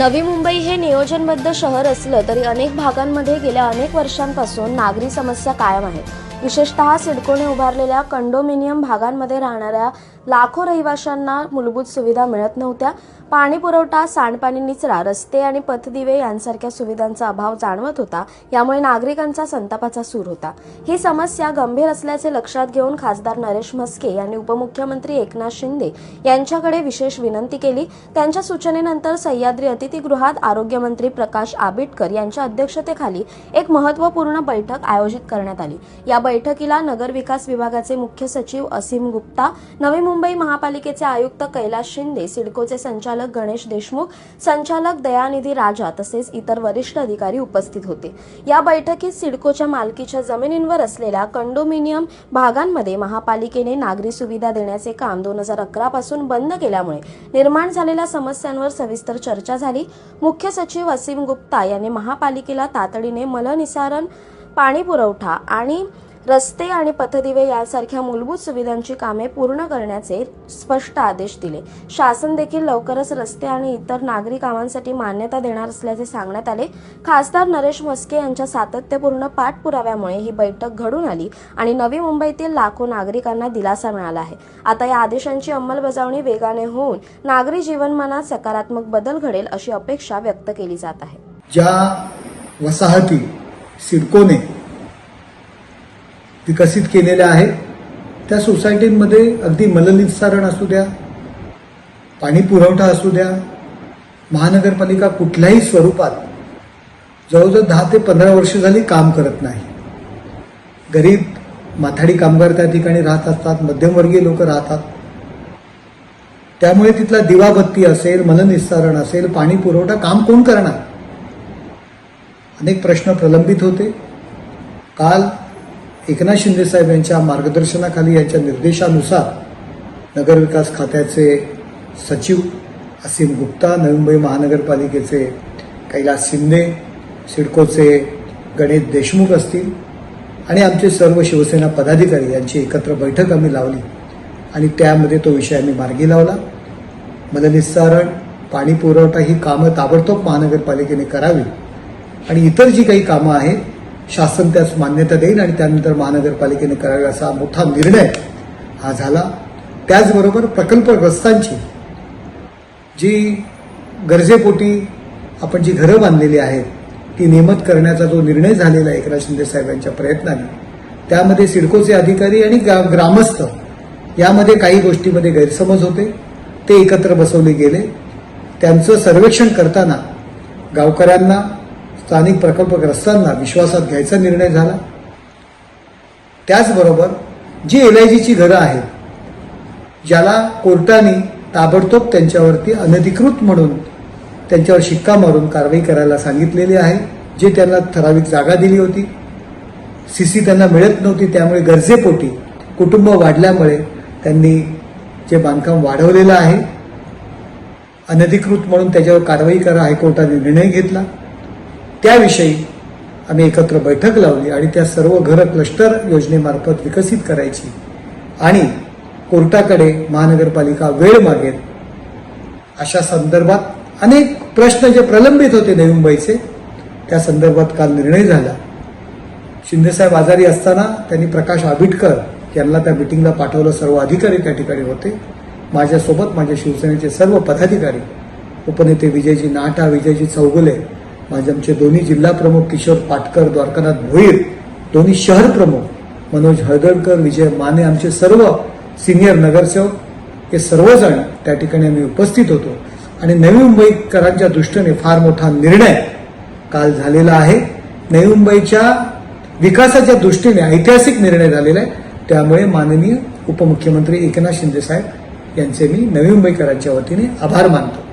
नवी मुंबई हे नियोजनबद्ध शहर असलं तरी अनेक भागांमध्ये गेल्या अनेक वर्षांपासून नागरी समस्या कायम आहेत. विशेषतः सिडकोने उभारलेल्या कंडोमिनियम भागांमध्ये राहणाऱ्या लाखो रहिवाशांना मूलभूत सुविधा मिळत नव्हत्या. पाणी पुरवठा सांडपाणी निचरा रस्ते आणि पथदिवे यांसारख्या सुविधांचा अभाव जाणवत होता. यामुळे नागरिकांचा संतापाचा सूर होता. ही समस्या गंभीर असल्याचे लक्षात घेऊन खासदार नरेश म्हस्के यांनी उपमुख्यमंत्री एकनाथ शिंदे यांच्याकडे विशेष विनंती केली. त्यांच्या सूचनेनंतर सह्याद्री अतिथीगृहात आरोग्यमंत्री प्रकाश आबिटकर यांच्या अध्यक्षतेखाली एक महत्त्वपूर्ण बैठक आयोजित करण्यात आली. या बैठकीला नगर विकास विभागाचे मुख्य सचिव असीम गुप्ता नवी मुंबई महापालिकेचे आयुक्त कैलास शिंदे सिडकोचे संचालक गणेश देशमुख संचालक दयानिधी राजा तसेच इतर वरिष्ठ अधिकारी उपस्थित होते. या बैठकीत सिडकोच्या मालकीच्या जमिनींवर असलेल्या कंडोमिनियम भागांमध्ये महापालिकेने नागरी सुविधा देण्याचे काम दोन हजार अकरा पासून बंद केल्यामुळे निर्माण झालेल्या समस्यांवर सविस्तर चर्चा झाली. मुख्य सचिव असीम गुप्ता यांनी महापालिकेला तातडीने मलनिसारण पाणी पुरवठा आणि रस्ते आणि पथदिवे यासारख्या मूलभूत सुविधांची कामे पूर्ण करण्याचे स्पष्ट आदेश दिले. शासन देखील लवकरच रस्ते आणि इतर नागरी कामांसाठी मान्यता देणार असल्याचे सांगण्यात आले. खासदार नरेश म्हस्के यांच्या सातत्यपूर्ण पाठपुराव्यामुळे ही बैठक घडून आली आणि नवी मुंबईतील लाखो नागरिकांना दिलासा मिळाला आहे. आता या आदेशांची अंमलबजावणी वेगाने होऊन नागरी जीवनमानात सकारात्मक बदल घडेल अशी अपेक्षा व्यक्त केली जात आहे. ज्या वसाहती सिडकोने विकसित केलेल्या आहेत. त्या सोसायटींमध्ये अगदी मलनिस्सारण असू द्या पाणी पुरवठा असू द्या महानगरपालिका कुठल्याही स्वरूपात जवळजवळ दहा ते पंधरा वर्ष झाली काम करत नाही. गरीब माथाडी कामगार त्या ठिकाणी राहत असतात मध्यमवर्गीय लोक राहतात. त्यामुळे तिथला दिवाबत्ती असेल मलनिस्सारण असेल पाणी पुरवठा काम कोण करणार? अनेक प्रश्न प्रलंबित होते. काल एकनाथ शिंदे साहेब यांच्या मार्गदर्शनाखाली यांच्या निर्देशानुसार नगरविकास खात्याचे सचिव असीम गुप्ता नवी मुंबई महानगरपालिकेचे कैलास शिंदे सिडकोचे गणेश देशमुख असतील आणि आमचे सर्व शिवसेना पदाधिकारी यांची एकत्र बैठक आम्ही लावली आणि त्यामध्ये तो विषय आम्ही मार्गी लावला. मलनिस्सारण पाणी पुरवठा ही कामं ताबडतोब महानगरपालिकेने करावी आणि इतर जी काही कामं आहेत शासन त्यास मान्यता देईल आणि त्यानंतर महानगरपालिकेने करावे असा मोठा निर्णय हा झाला. त्याचबरोबर प्रकल्पग्रस्तांची जी गरजेपोटी आपण जी घरं बांधलेली आहेत ती नियमित करण्याचा जो निर्णय झालेला एकनाथ शिंदे साहेबांच्या प्रयत्नाने त्यामध्ये सिडकोचे अधिकारी आणि ग्रा ग्रामस्थ यामध्ये काही गोष्टीमध्ये गैरसमज होते. ते एकत्र बसवले गेले. त्यांचं सर्वेक्षण करताना गावकऱ्यांना स्थानिक प्रकल्पग्रस्तांना विश्वासात घ्यायचा निर्णय झाला. त्याचबरोबर जी एल आय जीची घरं आहेत ज्याला कोर्टाने ताबडतोब त्यांच्यावरती अनधिकृत म्हणून त्यांच्यावर शिक्का मारून कारवाई करायला सांगितलेली आहे जे त्यांना ठराविक जागा दिली होती. सी सी त्यांना मिळत नव्हती त्यामुळे गरजेपोटी कुटुंब वाढल्यामुळे त्यांनी जे बांधकाम वाढवलेलं आहे अनधिकृत म्हणून त्याच्यावर कारवाई करा हायकोर्टाने निर्णय घेतला. त्याविषयी आम्ही एकत्र बैठक लावली आणि त्या सर्व घरं क्लस्टर योजनेमार्फत विकसित करायची. आणि कोर्टाकडे महानगरपालिका वेळ मागेल. अशा संदर्भात अनेक प्रश्न जे प्रलंबित होते नवी मुंबईचे त्या संदर्भात काल निर्णय झाला. शिंदेसाहेब आजारी असताना त्यांनी प्रकाश आबिटकर यांना त्या मिटिंगला पाठवलं. सर्व अधिकारी त्या ठिकाणी होते. माझ्यासोबत माझ्या शिवसेनेचे सर्व पदाधिकारी उपनेते विजयजी नाटा विजयजी चौगुले माझे आमचे दोन्ही जिल्हा प्रमुख किशोर पाटकर द्वारकानाथ भोईर दोन्ही शहर प्रमुख मनोज हळदळकर विजय माने आमचे सर्व सिनियर नगरसेवक हे सर्वजण त्या ठिकाणी आम्ही उपस्थित होतो. आणि नवी मुंबईकरांच्या दृष्टीने फार मोठा निर्णय काल झालेला आहे. नवी मुंबईच्या विकासाच्या दृष्टीने ऐतिहासिक निर्णय झालेला आहे. त्यामुळे माननीय उपमुख्यमंत्री एकनाथ शिंदे साहेब यांचे मी नवी मुंबईकरांच्या वतीने आभार मानतो.